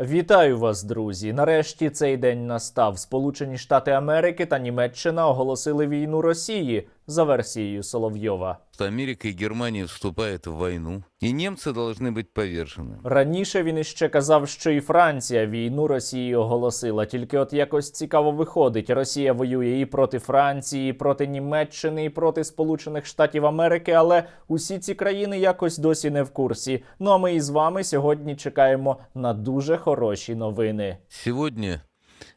Вітаю вас, друзі! Нарешті цей день настав. Сполучені Штати Америки та Німеччина оголосили війну Росії за версією Соловйова. что Америка и Германия вступают в войну, и немцы должны быть повержены. Раніше він іще казав, що і Франція війну Росії оголосила. Тільки от якось цікаво виходить. Росія воює і проти Франції, і проти Німеччини, і проти Сполучених Штатів Америки, але усі ці країни якось досі не в курсі. Ну а ми із вами сьогодні чекаємо на дуже хороші новини. Сегодня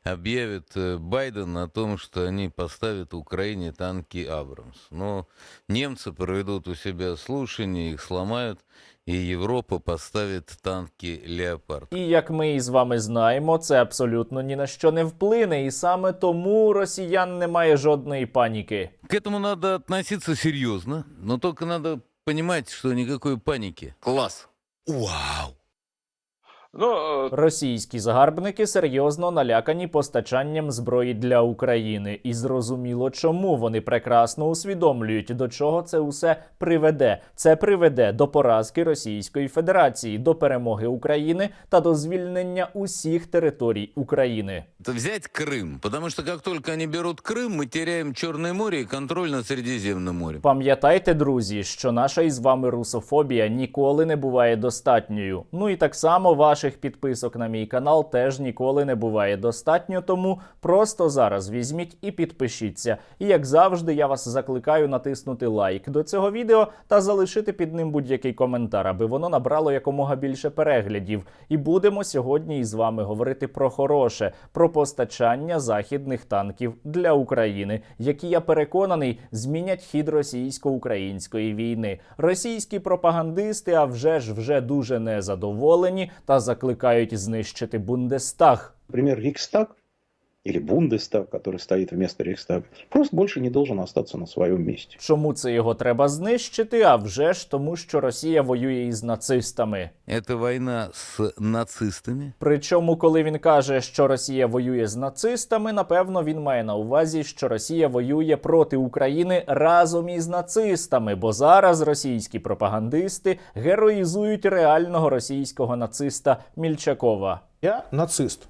объявит э, Байден о том, что они поставят Украине танки «Абрамс». Но немцы проведут у себя слушания, их сломают, и Европа поставит танки «Леопард». І як ми із вами знаємо, це абсолютно ні на що не вплине, і саме тому у росіян немає жодної паніки. К этому надо относиться серьезно, но только надо понимать, что никакой паники. Класс. Вау. Ну, е, Російські загарбники серйозно налякані постачанням зброї для України, і зрозуміло, чому вони прекрасно усвідомлюють, до чого це усе приведе. Це приведе до поразки Російської Федерації, до перемоги України та до звільнення усіх територій України. Это взять Крым, потому что как только они берут Крым, мы теряем Черное море и контроль над Средиземным морем. Пам'ятайте, друзі, що наша із вами русофобія ніколи не буває достатньою. Ну і так само ваших підписок на мій канал теж ніколи не буває достатньо. Тому просто зараз візьміть і підпишіться. І як завжди, я вас закликаю натиснути лайк до цього відео та залишити під ним будь-який коментар, аби воно набрало якомога більше переглядів. І будемо сьогодні із вами говорити про хороше, про постачання західних танків для України, які я переконаний змінять хід російсько-української війни. Російські пропагандисти, а вже ж вже дуже незадоволені та закликають знищити Бундестаг. Примір Рикстаг или Бундестаг, который стоит вместо Рейхстага, просто больше не должен остаться на своем месте. Чому це його треба знищити? А вже ж тому, що Росія воює із нацистами. Это война с нацистами. Причому, коли він каже, що Росія воює з нацистами, напевно, він має на увазі, що Росія воює проти України разом із нацистами, бо зараз російські пропагандисти героїзують реального російського нациста Мільчакова. Я нацист.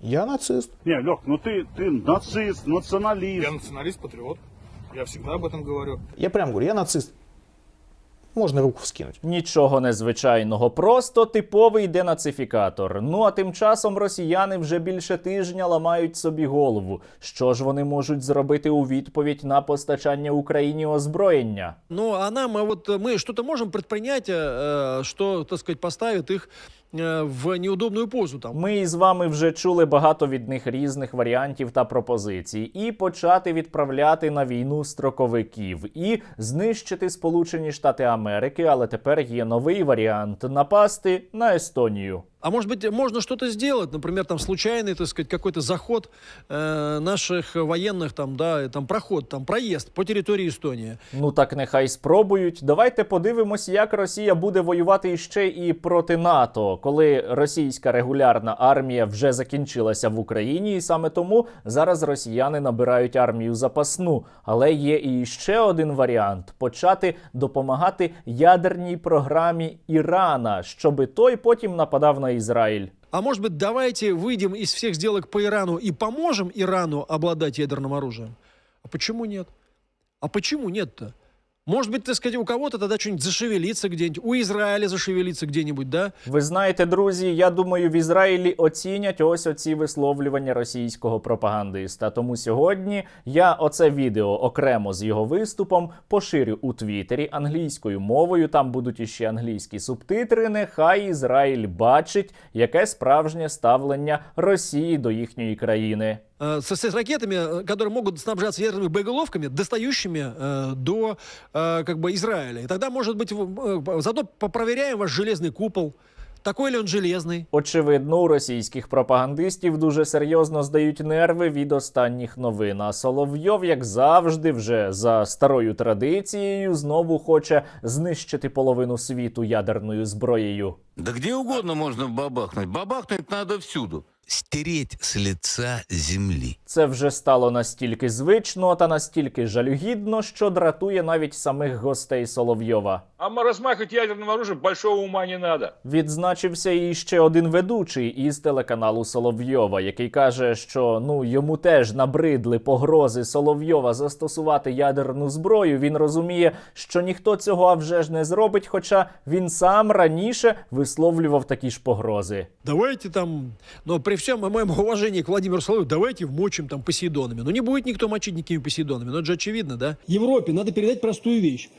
Я нацист. Не, Лех, ну ты, ты нацист, националист. Я националист-патриот. Я всегда об этом говорю. Я прям говорю, я нацист. Можно руку вскинуть. Нічого незвичайного, просто типовий денацифікатор. Ну а тим часом росіяни вже більше тижня ламають собі голову. Що ж вони можуть зробити у відповідь на постачання Україні озброєння? Ну, а нам, а вот э, мы что-то можем предпринять, э, что, так сказать, поставит их э, в неудобну позу там. Ми із вами вже чули багато від них різних варіантів та пропозицій, і почати відправляти на війну строковиків, і знищити Сполучені Штати Америки. Але тепер є новий варіант напасти на Естонію. А может быть, можно что-то сделать, например, там случайный, так сказать, какой-то заход э, наших военных, там, да, там проход, там проезд по территории Эстонии. Ну так нехай спробують. Давайте подивимось, як Росія буде воювати іще і проти НАТО, коли російська регулярна армія вже закінчилася в Україні, і саме тому зараз росіяни набирають армію запасну. Але є і ще один варіант: почати допомагати ядерній програмі Ірана, щоби той потім нападав на Ізраїль. А может быть, давайте выйдем из всех сделок по Ирану и поможем Ирану обладать ядерным оружием? А почему нет? А почему нет-то? Может быть, так сказать, у кого-то тогда что-нибудь зашевелится где-нибудь, у Израиля зашевелится где-нибудь, да? Ви знаєте, друзі, я думаю, в Ізраїлі оцінять ось оці висловлювання російського пропагандиста. Тому сьогодні я оце відео окремо з його виступом поширю у Твіттері англійською мовою. Там будуть іще англійські субтитри. Нехай Ізраїль бачить, яке справжнє ставлення Росії до їхньої країни Э, С, с ракетами, э, которые могут снабжаться ядерными боеголовками, достающими э, до э, как бы Израиля. И тогда, может быть, в- э, заодно попроверяем ваш железный купол. Такой ли он железный? Очевидно, у російських пропагандистів дуже серйозно здають нерви від останніх новин. А Соловйов, як завжди, вже за старою традицією, знову хоче знищити половину світу ядерною зброєю. Да где угодно можно бабахнуть. Бабахнуть надо всюду. Стереть с лица земли. Це вже стало настільки звично та настільки жалюгідно, що дратує навіть самих гостей Соловйова. А размахивать ядерным оружием большого ума не надо. Відзначився і ще один ведучий із телеканалу Соловйова, який каже, що ну йому теж набридли погрози Соловйова застосувати ядерну зброю. Він розуміє, що ніхто цього а вже ж не зробить, хоча він сам раніше висловлював такі ж погрози. Давайте там, но при всем моем уважении к Владимиру Соловьеву, давайте вмочим там Посейдонами. Ну не будет никто мочить никакими Посейдонами, но это же очевидно, да? Европе надо передать простую вещь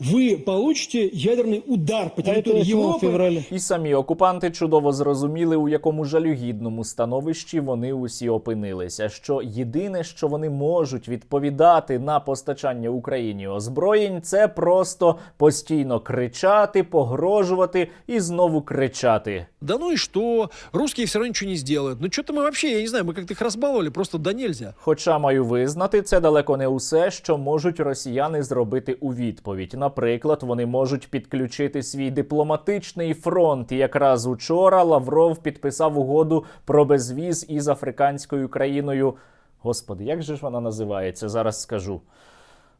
Вы получите ядерный удар по территории Европы. феврале. І самі окупанти чудово зрозуміли, у якому жалюгідному становищі вони усі опинилися. Що єдине, що вони можуть відповідати на постачання Україні озброєнь, це просто постійно кричати, погрожувати і знову кричати. Да ну и что? Русские все равно ничего не сделают. Ну что-то мы вообще, я не знаю, мы как-то их разбаловали просто да нельзя. Хоча маю визнати, це далеко не усе, що можуть росіяни зробити у відповідь. Наприклад, вони можуть підключити свій дипломатичний фронт. Якраз учора Лавров підписав угоду про безвіз із африканською країною. Господи, як же ж вона називається? Зараз скажу.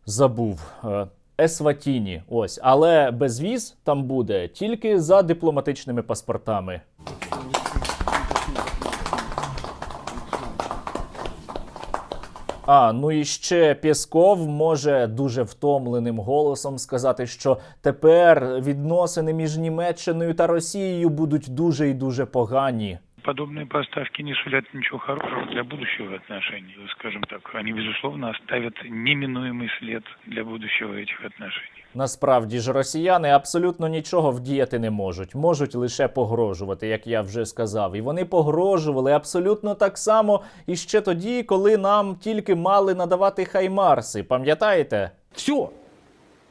Забув. Е, Есватіні. Ось, але безвіз там буде тільки за дипломатичними паспортами. А, ну і ще Пєсков може дуже втомленим голосом сказати, що тепер відносини між Німеччиною та Росією будуть дуже і дуже погані Подобные поставки не сулят ничего хорошего для будущего отношений. Скажем так, они, безусловно, оставят неминуемый след для будущего этих отношений. Насправді ж росіяни абсолютно нічого вдіяти не можуть, можуть лише погрожувати, як я вже сказав. І вони погрожували абсолютно так само і ще тоді, коли нам тільки мали надавати хаймарси. Пам'ятаєте? Все.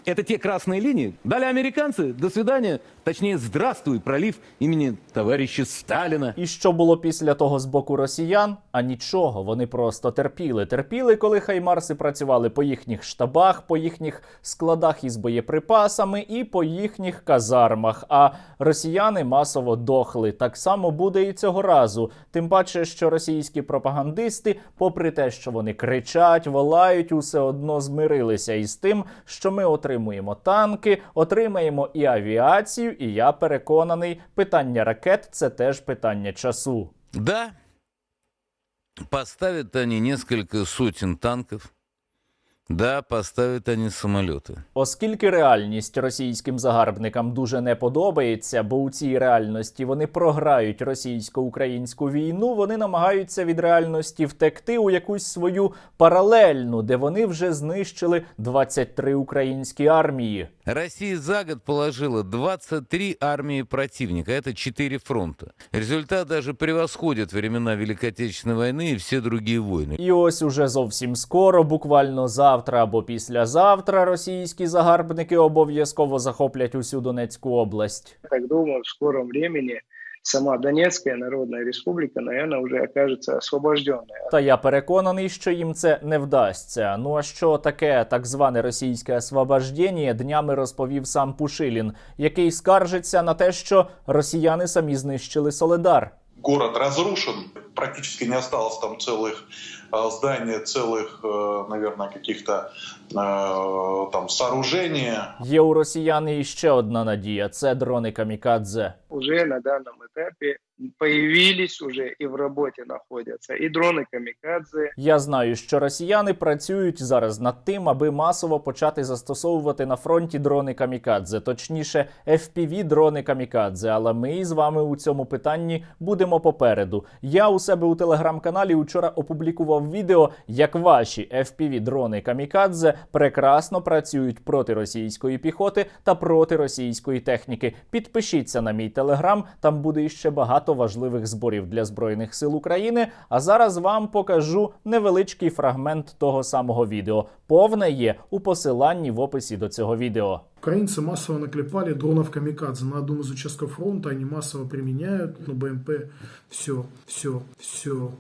Это те красные линии. Дали американцы. До свидания. Точнее, здравствуй, пролив имени товарища Сталина. І що було після того з боку росіян? А нічого, вони просто терпіли. Терпіли, коли хаймарси працювали по їхніх штабах, по їхніх складах із боєприпасами і по їхніх казармах. А росіяни масово дохли. Так само буде і цього разу. Тим паче, що російські пропагандисти, попри те, що вони кричать, волають, усе одно змирилися із тим, що ми отримуємо танки, отримаємо і авіацію. І я переконаний, питання ракет це теж питання часу. Да, поставят они несколько сотен танков. Да, поставят они самолеты. Оскільки реальність російським загарбникам дуже не подобається, бо у цій реальності вони програють російсько-українську війну, вони намагаються від реальності втекти у якусь свою паралельну, де вони вже знищили 23 українські армії. Россия за год положила 23 армии противника. Это 4 фронта. Результат даже превосходит времена Великой Отечественной войны и все другие войны. І ось уже зовсім скоро, буквально завтра або післязавтра, російські загарбники обов'язково захоплять усю Донецьку область. Я так думаю, в скором времени сама Донецкая Народная Республика, наверное, уже окажется освобожденной. Та я переконаний, що їм це не вдасться. Ну а що таке так зване російське освобождення, днями розповів сам Пушилін, який скаржиться на те, що росіяни самі знищили Соледар. Город разрушен, практически не осталось там целых э, зданий, целых, э, наверное, каких-то э, там сооружений. Є у росіян і ще одна надія: це дрони камікадзе. Уже на данном этапе появились уже и в работе находятся и дроны камикадзе, Я знаю, що росіяни працюють зараз над тим, аби масово почати застосовувати на фронті дрони камікадзе, точніше, fpv дрони камікадзе. Але ми з вами у цьому питанні будемо попереду. Я у себе у телеграм-каналі вчора опублікував відео, як ваші fpv дрони камікадзе прекрасно працюють проти російської піхоти та проти російської техніки. Підпишіться на мій телеграм, там буде іще багато важливих зборів для збройних сил України. А зараз вам покажу невеличкий фрагмент того самого відео. Повне є у посиланні в описі до цього відео. Украинцы массово наклепали дронов камикадзе на одном из участков фронта. Они массово применяют на БМП. Все, все, все.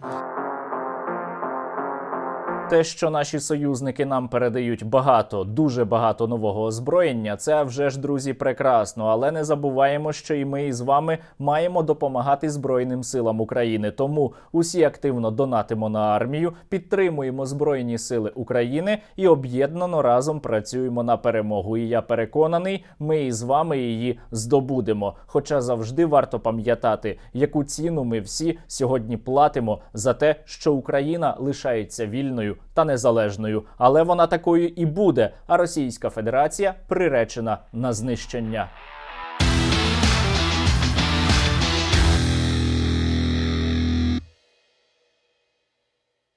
Те, що наші союзники нам передають багато, дуже багато нового озброєння, це вже ж друзі прекрасно. Але не забуваємо, що і ми із вами маємо допомагати Збройним силам України. Тому усі активно донатимо на армію, підтримуємо Збройні сили України і об'єднано разом працюємо на перемогу. І я переконаний, ми із вами її здобудемо. Хоча завжди варто пам'ятати, яку ціну ми всі сьогодні платимо за те, що Україна лишається вільною та незалежною, але вона такою і буде. А Російська Федерація приречена на знищення.